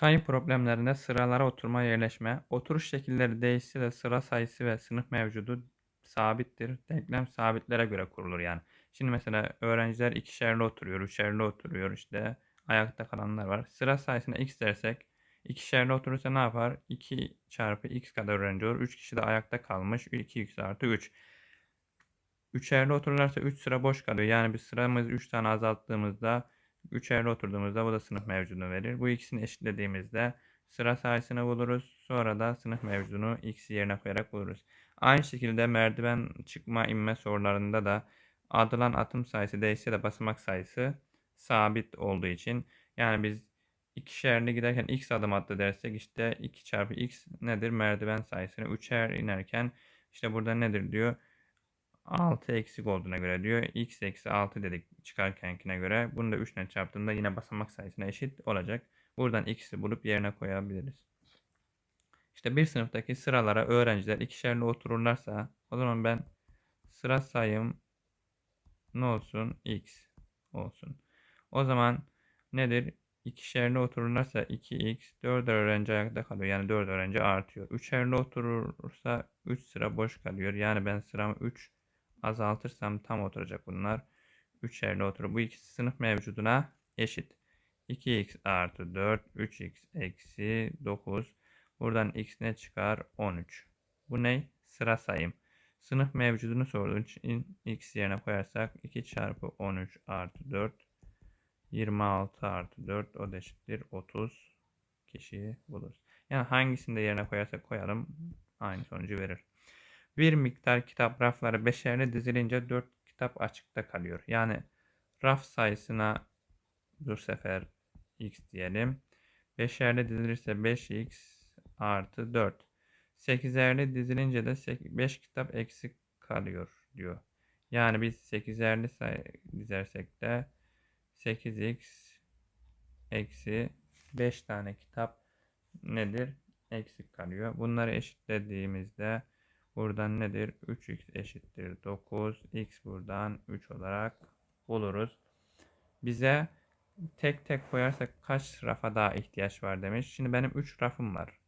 Sayı problemlerinde sıralara oturma yerleşme, oturuş şekilleri değişse de sıra sayısı ve sınıf mevcudu sabittir. Denklem sabitlere göre kurulur yani. Şimdi mesela öğrenciler ikişerli oturuyor, üçerli oturuyor işte ayakta kalanlar var. Sıra sayısına x dersek ikişerli oturursa ne yapar? 2 çarpı x kadar öğrenci olur. 3 kişi de ayakta kalmış. 2x artı 3. Üçerli otururlarsa 3 sıra boş kalıyor. Yani biz sıramızı 3 tane azalttığımızda üçerli oturduğumuzda bu da sınıf mevcudunu verir. Bu ikisini eşitlediğimizde sıra sayısını buluruz. Sonra da sınıf mevcudunu x yerine koyarak buluruz. Aynı şekilde merdiven çıkma inme sorularında da adılan atım sayısı değişse de basamak sayısı sabit olduğu için yani biz ikişerli giderken x adım attı dersek işte 2 çarpı x nedir? Merdiven sayısını üçer inerken işte burada nedir diyor. 6 eksik olduğuna göre diyor. x eksi 6 dedik çıkarkenkine göre. Bunu da 3 ile çarptığında yine basamak sayısına eşit olacak. Buradan x'i bulup yerine koyabiliriz. İşte bir sınıftaki sıralara öğrenciler ikişerli otururlarsa o zaman ben sıra sayım ne olsun? x olsun. O zaman nedir? İkişerli otururlarsa 2x 4 öğrenci ayakta kalıyor. Yani 4 öğrenci artıyor. Üçerli oturursa 3 sıra boş kalıyor. Yani ben sıramı 3 azaltırsam tam oturacak bunlar. 3'erli oturur. Bu ikisi sınıf mevcuduna eşit. 2x artı 4, 3x eksi 9. Buradan x ne çıkar? 13. Bu ne? Sıra sayım. Sınıf mevcudunu sorduğu için x yerine koyarsak 2 çarpı 13 artı 4 26 artı 4 o da eşittir 30 kişiyi buluruz. Yani hangisini de yerine koyarsak koyalım aynı sonucu verir. Bir miktar kitap rafları beşerli dizilince 4 kitap açıkta kalıyor. Yani raf sayısına bu sefer x diyelim. Beşerli dizilirse 5x artı 4. 8'erli dizilince de 5 kitap eksik kalıyor diyor. Yani biz 8'erli sayı dizersek de 8x eksi 5 tane kitap nedir? Eksik kalıyor. Bunları eşitlediğimizde buradan nedir? 3x eşittir 9. x buradan 3 olarak buluruz. Bize tek tek koyarsak kaç rafa daha ihtiyaç var demiş. Şimdi benim 3 rafım var.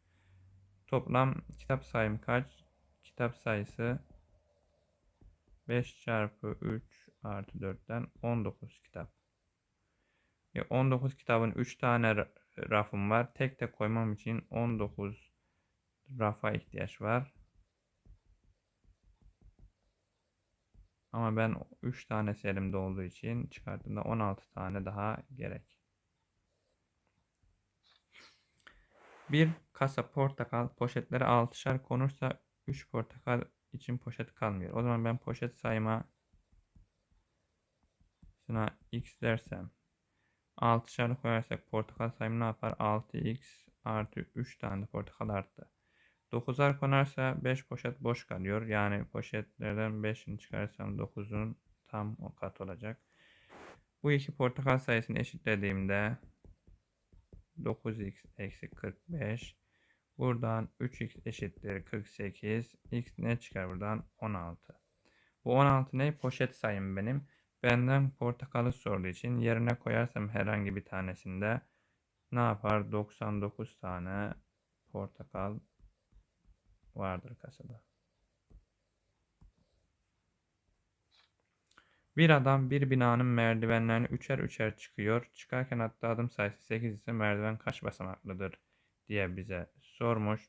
Toplam kitap sayım kaç? Kitap sayısı 5 çarpı 3 artı 4'ten 19 kitap. 19 kitabın 3 tane rafım var. Tek tek koymam için 19 rafa ihtiyaç var. Ama ben 3 tane elimde olduğu için çıkarttığımda 16 tane daha gerek. Bir kasa portakal poşetlere 6'şar konursa 3 portakal için poşet kalmıyor. O zaman ben poşet sayıma şuna x dersem 6'şar koyarsak portakal sayımı ne yapar? 6x artı 3 tane portakal arttı. 9'ar konarsa 5 poşet boş kalıyor. Yani poşetlerden 5'ini çıkarsam 9'un tam o kat olacak. Bu iki portakal sayısını eşitlediğimde 9x eksi 45 buradan 3x eşittir 48 x ne çıkar buradan? 16 bu 16 ne? Poşet sayım benim. Benden portakalı sorduğu için yerine koyarsam herhangi bir tanesinde ne yapar? 99 tane portakal vardır kasada. Bir adam bir binanın merdivenlerini üçer üçer çıkıyor. Çıkarken attığı adım sayısı 8 ise merdiven kaç basamaklıdır diye bize sormuş.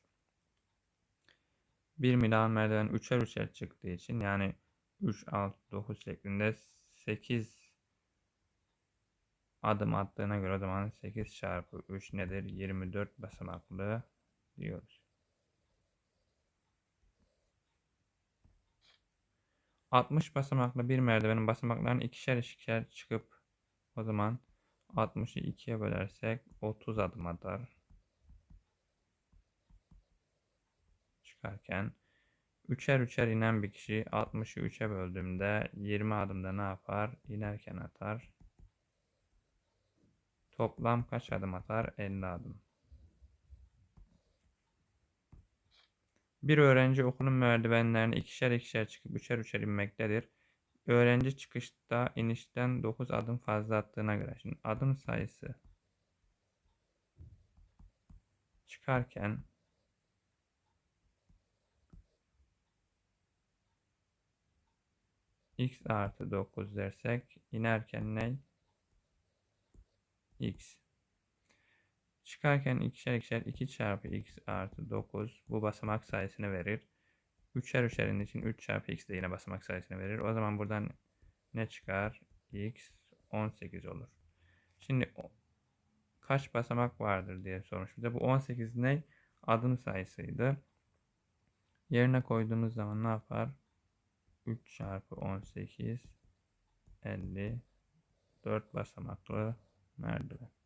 Bir binanın merdiven üçer üçer çıktığı için yani 3, 6, 9 şeklinde 8 adım attığına göre o zaman 8 çarpı 3 nedir? 24 basamaklı diyoruz. 60 basamaklı bir merdivenin basamaklarını ikişer ikişer çıkıp o zaman 60'ı 2'ye bölersek 30 adım atar. Çıkarken üçer üçer inen bir kişi 60'ı 3'e böldüğümde 20 adımda ne yapar? İnerken atar. Toplam kaç adım atar? 50 adım. Bir öğrenci okulun merdivenlerini ikişer ikişer çıkıp üçer üçer inmektedir. Öğrenci çıkışta inişten 9 adım fazla attığına göre. Şimdi adım sayısı çıkarken x artı 9 dersek inerken ne? x. Çıkarken ikişer ikişer 2 çarpı x artı 9 bu basamak sayısını verir. Üçer üçerin için 3 çarpı x de yine basamak sayısını verir. O zaman buradan ne çıkar? x 18 olur. Şimdi kaç basamak vardır diye sormuş bize. Bu 18 ne? Adım sayısıydı. Yerine koyduğumuz zaman ne yapar? 3 çarpı 18 50 4 basamaklı merdiven.